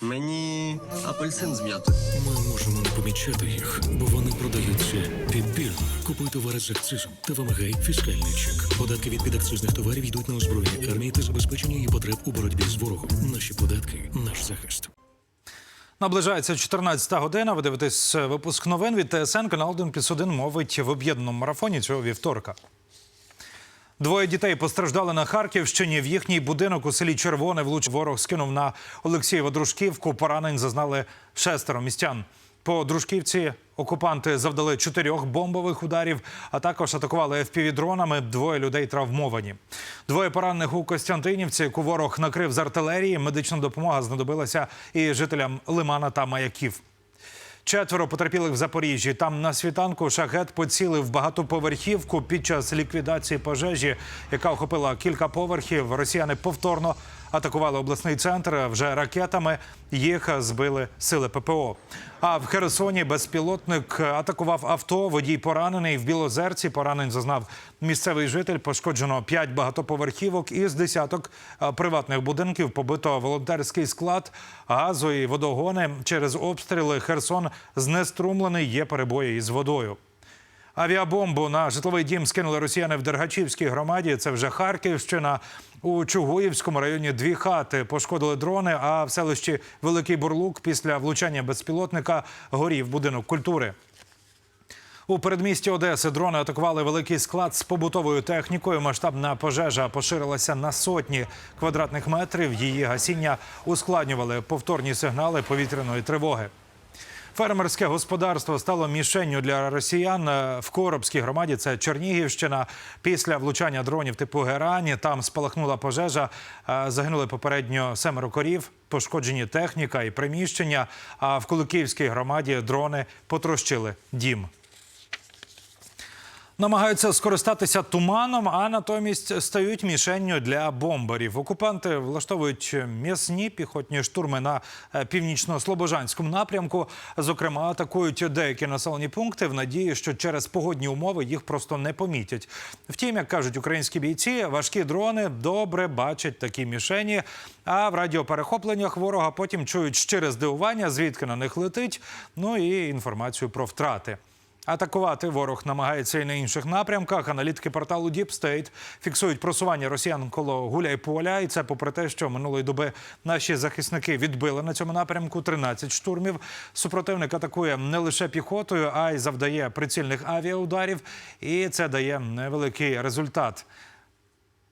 Мені апельсин з м'ятою. Ми можемо не помічати їх, бо вони продаються підбірно. Купуй товари з акцизом та вимагай фіскальний чек. Податки від підакцизних товарів йдуть на озброєння армії та забезпечення її потреб у боротьбі з ворогом. Наші податки наш захист. Наближається 14 година. Ви дивитесь випуск новин від ТСН. Канал 1 плюс 1 мовить в об'єднаному марафоні цього вівторка. Двоє дітей постраждали на Харківщині. В їхній будинок у селі Червоне влучив ворог скинув на Олексієва Дружківку. Поранень зазнали шестеро містян. По Дружківці окупанти завдали чотирьох бомбових ударів, а також атакували FPV-дронами. Двоє людей травмовані. Двоє поранених у Костянтинівці, яку ворог накрив з артилерії. Медична допомога знадобилася і жителям Лимана та Маяків. Четверо потерпілих в Запоріжжі. Там на світанку шахет поцілив багатоповерхівку під час ліквідації пожежі, яка охопила кілька поверхів. Росіяни повторно атакували обласний центр вже ракетами. Їх збили сили ППО. А в Херсоні безпілотник атакував авто. Водій поранений в Білозерці. Поранень зазнав місцевий житель. Пошкоджено п'ять багатоповерхівок із десяток приватних будинків. Побито волонтерський склад, газу і водогони. Через обстріли Херсон знеструмлений. Є перебої із водою. Авіабомбу на житловий дім скинули росіяни в Дергачівській громаді. Це вже Харківщина. У Чугуївському районі дві хати пошкодили дрони. А в селищі Великий Бурлук після влучання безпілотника горів будинок культури. У передмісті Одеси дрони атакували великий склад з побутовою технікою. Масштабна пожежа поширилася на сотні квадратних метрів. Її гасіння ускладнювали повторні сигнали повітряної тривоги. Фермерське господарство стало мішенню для росіян Е, в Коробській громаді. Це Чернігівщина. Після влучання дронів типу Герані там спалахнула пожежа. Е, Загинули попередньо семеро корів, пошкоджені техніка і приміщення. А в Куликівській громаді дрони потрощили дім. Намагаються скористатися туманом, а натомість стають мішенню для бомбарів. Окупанти влаштовують м'ясні піхотні штурми на е, північно-слобожанському напрямку. Зокрема, атакують деякі населені пункти в надії, що через погодні умови їх просто не помітять. Втім, як кажуть українські бійці, важкі дрони добре бачать такі мішені. А в радіоперехопленнях ворога потім чують щире здивування, звідки на них летить. Ну і інформацію про втрати. Атакувати ворог намагається і на інших напрямках. Аналітики порталу State фіксують просування росіян коло Гуляйполя. І це попри те, що минулої доби наші захисники відбили на цьому напрямку 13 штурмів. Супротивник атакує не лише піхотою, а й завдає прицільних авіаударів. І це дає невеликий результат.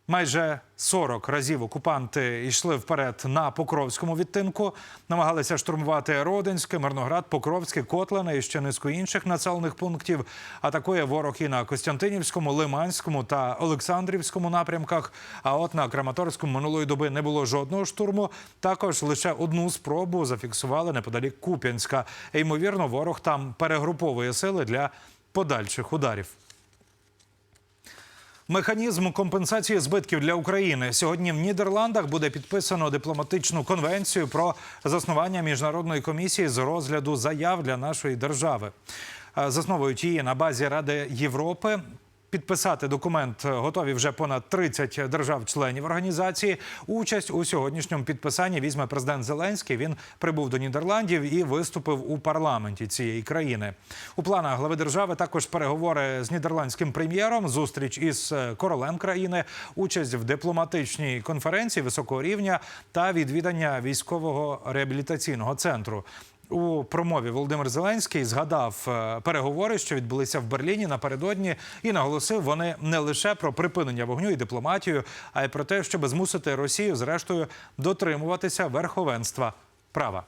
Майже 40 разів окупанти йшли вперед на Покровському відтинку, намагалися штурмувати Родинське, Мирноград, Покровське, Котлине і ще низку інших населених пунктів. Атакує ворог і на Костянтинівському, Лиманському та Олександрівському напрямках. А от на Краматорському минулої доби не було жодного штурму. Також лише одну спробу зафіксували неподалік Куп'янська. Ймовірно, ворог там перегруповує сили для подальших ударів. Механізм компенсації збитків для України сьогодні в Нідерландах буде підписано дипломатичну конвенцію про заснування міжнародної комісії з розгляду заяв для нашої держави. Е, Засновують її на базі Ради Європи. Підписати документ готові вже понад 30 держав-членів організації. Участь у сьогоднішньому підписанні візьме президент Зеленський. Він прибув до Нідерландів і виступив у парламенті цієї країни. У планах глави держави також переговори з нідерландським прем'єром, зустріч із е, королем країни, участь в дипломатичній конференції високого рівня та відвідання військового реабілітаційного центру. У промові Володимир Зеленський згадав е, переговори, що відбулися в Берліні напередодні, і наголосив вони не лише про припинення вогню і дипломатію, а й про те, щоб змусити Росію, зрештою, дотримуватися верховенства права.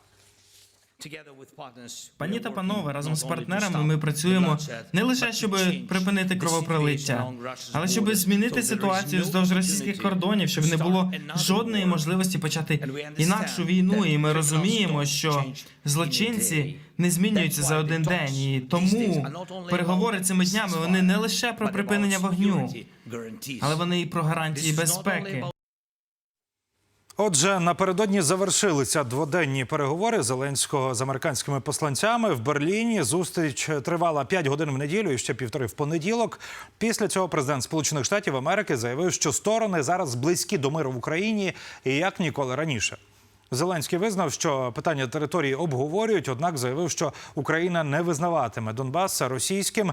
Пані та панове, разом з партнерами ми працюємо не лише щоб припинити кровопролиття, але щоб змінити ситуацію вздовж російських кордонів, щоб не було жодної можливості почати інакшу війну. І ми розуміємо, що злочинці не змінюються за один день. І тому переговори цими днями вони не лише про припинення вогню, але вони і про гарантії безпеки. Отже, напередодні завершилися дводенні переговори Зеленського з американськими посланцями в Берліні. Зустріч тривала 5 годин в неділю і ще півтори в понеділок. Після цього президент Сполучених Штатів Америки заявив, що сторони зараз близькі до миру в Україні і як ніколи раніше. Зеленський визнав, що питання території обговорюють, однак заявив, що Україна не визнаватиме Донбас російським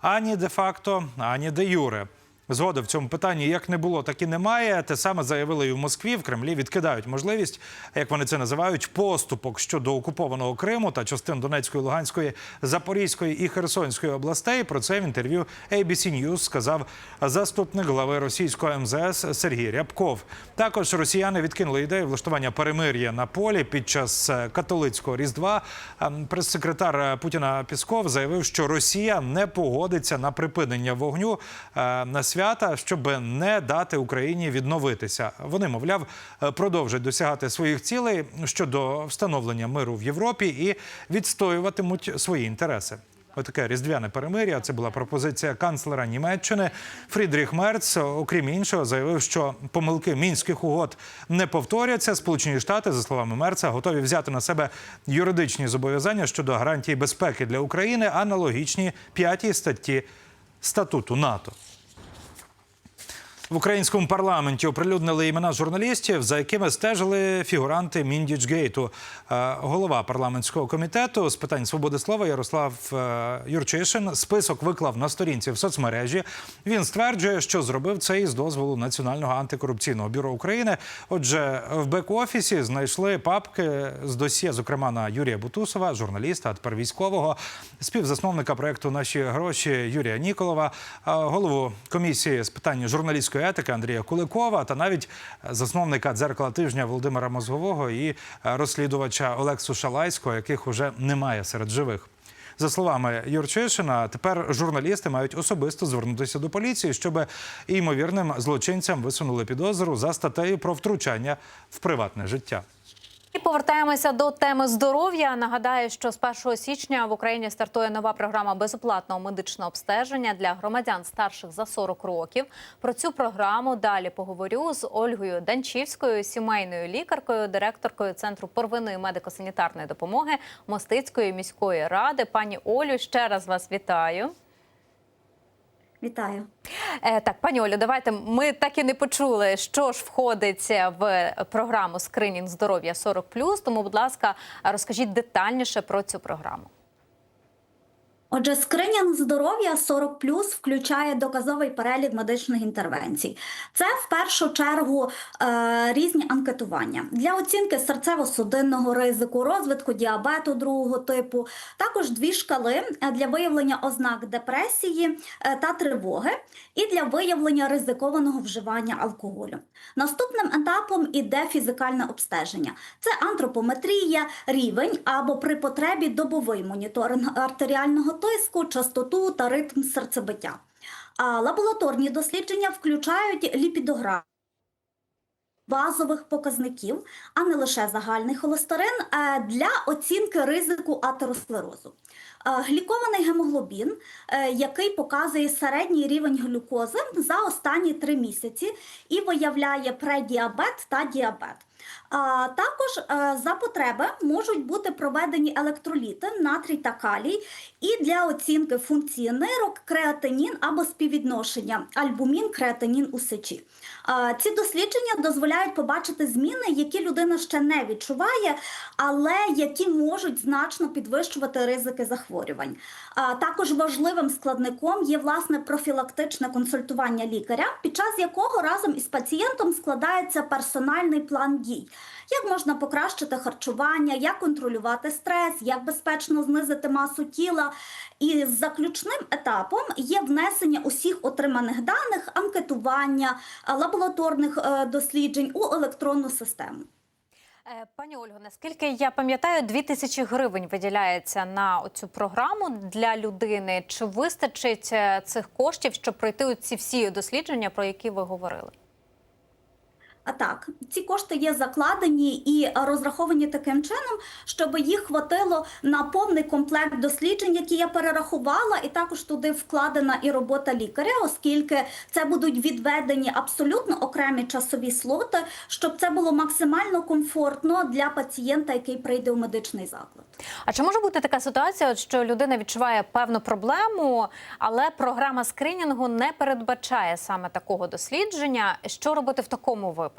ані де-факто, ані де юре. Згоди в цьому питанні як не було, так і немає. Те саме заявили і в Москві. В Кремлі відкидають можливість, як вони це називають, поступок щодо окупованого Криму та частин Донецької, Луганської, Запорізької і Херсонської областей. Про це в інтерв'ю ABC News сказав заступник глави російського МЗС Сергій Рябков. Також росіяни відкинули ідею влаштування перемир'я на полі під час е, католицького різдва. Ем, Прес-секретар е, Путіна Пісков заявив, що Росія не погодиться на припинення вогню е, на свята, щоб не дати Україні відновитися. Вони, мовляв, е, продовжать досягати своїх цілей щодо встановлення миру в Європі і відстоюватимуть свої інтереси. Отаке різдвяне перемир'я. Це була пропозиція канцлера Німеччини Фрідріх Мерц. Окрім іншого, заявив, що помилки мінських угод не повторяться. Сполучені Штати, за словами Мерца, готові взяти на себе юридичні зобов'язання щодо гарантії безпеки для України, аналогічні п'ятій статті статуту НАТО. В українському парламенті оприлюднили імена журналістів, за якими стежили фігуранти Міндічгейту. Е, Голова парламентського комітету з питань свободи слова Ярослав е, Юрчишин список виклав на сторінці в соцмережі. Він стверджує, що зробив це із дозволу Національного антикорупційного бюро України. Отже, в бек-офісі знайшли папки з досьє, зокрема на Юрія Бутусова, журналіста, а тепер військового, співзасновника проекту Наші гроші Юрія Ніколова, е, голову комісії з питань журналістської етики Андрія Куликова та навіть засновника дзеркала тижня Володимира Мозгового і е, розслідувача Олексу Шалайського, яких уже немає серед живих. За словами Юрчишина, тепер журналісти мають особисто звернутися до поліції, щоб ймовірним злочинцям висунули підозру за статтею про втручання в приватне життя. Повертаємося до теми здоров'я. Нагадаю, що з 1 січня в Україні стартує нова програма безоплатного медичного обстеження для громадян старших за 40 років. Про цю програму далі поговорю з Ольгою Данчівською, сімейною лікаркою, директоркою центру первинної медико-санітарної допомоги Мостицької міської ради. Пані Олю, ще раз вас вітаю. Вітаю. Е, так, пані Олю, давайте ми так і не почули, що ж входить в програму скринінг здоров'я 40+, Тому, будь ласка, розкажіть детальніше про цю програму. Отже, скринінг здоров'я 40 включає доказовий перелік медичних інтервенцій. Це в першу чергу е, різні анкетування для оцінки серцево-судинного ризику, розвитку діабету другого типу, також дві шкали е, для виявлення ознак депресії е, та тривоги, і для виявлення ризикованого вживання алкоголю. Наступним етапом іде фізикальне обстеження. Це антропометрія, рівень або при потребі добовий моніторинг артеріального тиску, частоту та ритм серцебиття. А лабораторні дослідження включають ліпідограм базових показників, а не лише загальний холестерин е, для оцінки ризику атеросклерозу. Е, Глікований гемоглобін, е, який показує середній рівень глюкози за останні три місяці і виявляє предіабет та діабет. Також е, за потреби можуть бути проведені електроліти, натрій та калій, і для оцінки функції нирок, креатинін або співвідношення альбумін, креатинін у сечі. Ці дослідження дозволяють побачити зміни, які людина ще не відчуває, але які можуть значно підвищувати ризики захворювань. Також важливим складником є власне профілактичне консультування лікаря, під час якого разом із пацієнтом складається персональний план дій. Як можна покращити харчування, як контролювати стрес, як безпечно знизити масу тіла. І заключним етапом є внесення усіх отриманих даних, анкетування, е, лабораторних е, досліджень у електронну систему. Е, Пані Ольго, наскільки я пам'ятаю, 2 тисячі гривень виділяється на цю програму для людини. Чи вистачить цих коштів, щоб пройти ці всі дослідження, про які ви говорили? А так, ці кошти є закладені і розраховані таким чином, щоб їх хватило на повний комплект досліджень, які я перерахувала, і також туди вкладена і робота лікаря, оскільки це будуть відведені абсолютно окремі часові слоти, щоб це було максимально комфортно для пацієнта, який прийде у медичний заклад. А чи може бути така ситуація, що людина відчуває певну проблему, але програма скринінгу не передбачає саме такого дослідження? Що робити в такому випадку?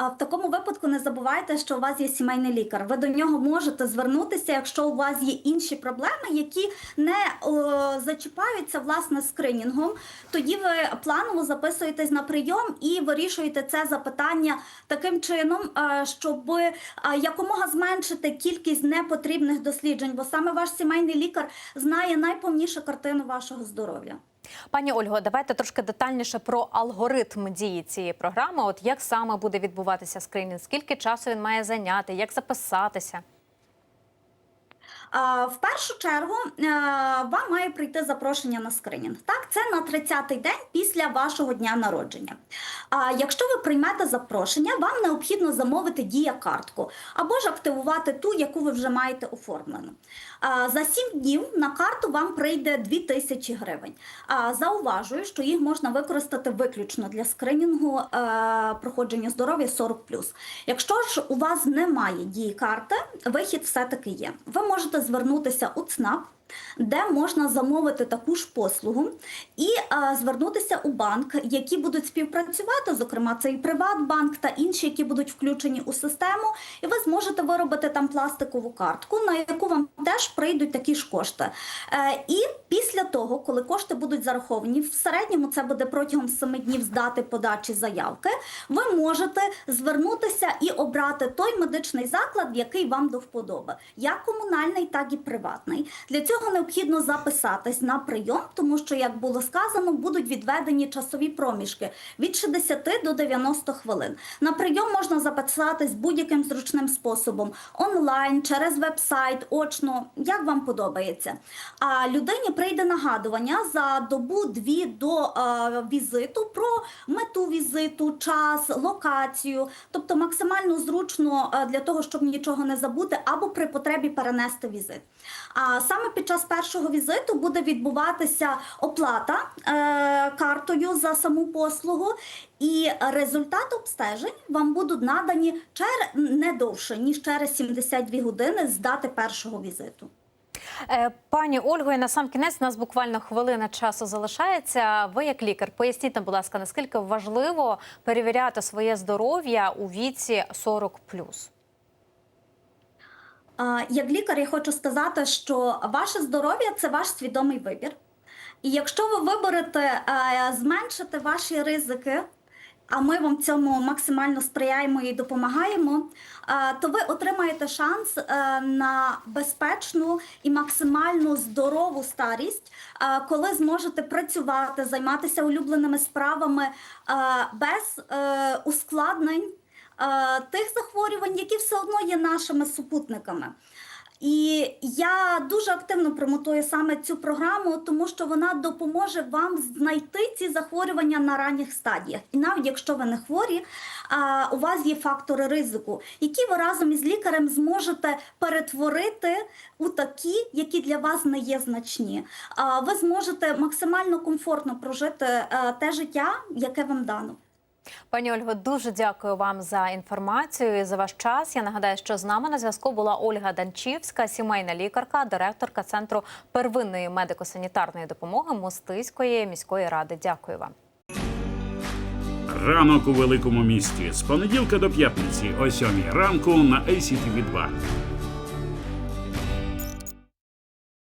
А в такому випадку не забувайте, що у вас є сімейний лікар. Ви до нього можете звернутися, якщо у вас є інші проблеми, які не о, зачіпаються власне скринінгом. Тоді ви планово записуєтесь на прийом і вирішуєте це запитання таким чином, е, щоб е, якомога зменшити кількість непотрібних досліджень, бо саме ваш сімейний лікар знає найповнішу картину вашого здоров'я. Пані Ольго, давайте трошки детальніше про алгоритм дії цієї програми. От як саме буде відбуватися скринінг, скільки часу він має зайняти, як записатися? В першу чергу е, вам має прийти запрошення на скринінг. Так, це на 30-й день після вашого дня народження. Якщо ви приймете запрошення, вам необхідно замовити дія картку або ж активувати ту, яку ви вже маєте оформлену. За 7 днів на карту вам прийде 2000 гривень. Зауважую, що їх можна використати виключно для скринінгу е, проходження здоров'я 40+. Якщо ж у вас немає дії карти, вихід все-таки є. Ви можете звернутися у ЦНАП, де можна замовити таку ж послугу, і е, звернутися у банк, які будуть співпрацювати, зокрема це і Приватбанк та інші, які будуть включені у систему, і ви зможете виробити там пластикову картку, на яку вам теж прийдуть такі ж кошти. Е, і після того, коли кошти будуть зараховані, в середньому це буде протягом 7 днів з дати подачі заявки, ви можете звернутися і обрати той медичний заклад, який вам до вподоби, як комунальний, так і приватний. Для цього необхідно записатись на прийом, тому що, як було сказано, будуть відведені часові проміжки від 60 до 90 хвилин. На прийом можна записатись будь-яким зручним способом онлайн, через веб-сайт, очно, як вам подобається. А людині прийде нагадування за добу-дві до е, візиту про мету візиту, час, локацію, тобто максимально зручно е, для того, щоб нічого не забути, або при потребі перенести візит. А саме під час першого візиту буде відбуватися оплата е, картою за саму послугу, і результати обстежень вам будуть надані чер... не довше ніж через 72 години з дати першого візиту. Е, Пані Ольго, і на сам кінець нас буквально хвилина часу залишається. Ви, як лікар, поясніть нам, будь ласка, наскільки важливо перевіряти своє здоров'я у віці 40+. Як лікар, я хочу сказати, що ваше здоров'я це ваш свідомий вибір. І якщо ви виберете е, зменшити ваші ризики, а ми вам цьому максимально сприяємо і допомагаємо, е, то ви отримаєте шанс е, на безпечну і максимально здорову старість, коли зможете працювати, займатися улюбленими справами без ускладнень тих захворювань, які все одно є нашими супутниками. І я дуже активно промотую саме цю програму, тому що вона допоможе вам знайти ці захворювання на ранніх стадіях. І навіть якщо ви не хворі, у вас є фактори ризику, які ви разом із лікарем зможете перетворити у такі, які для вас не є значні. Ви зможете максимально комфортно прожити е, те життя, яке вам дано. Пані Ольго, дуже дякую вам за інформацію і за ваш час. Я нагадаю, що з нами на зв'язку була Ольга Данчівська, сімейна лікарка, директорка центру первинної медико-санітарної допомоги Мостиської міської ради. Дякую вам. Ранок у великому місті з понеділка до п'ятниці о 7 ранку на ACTV 2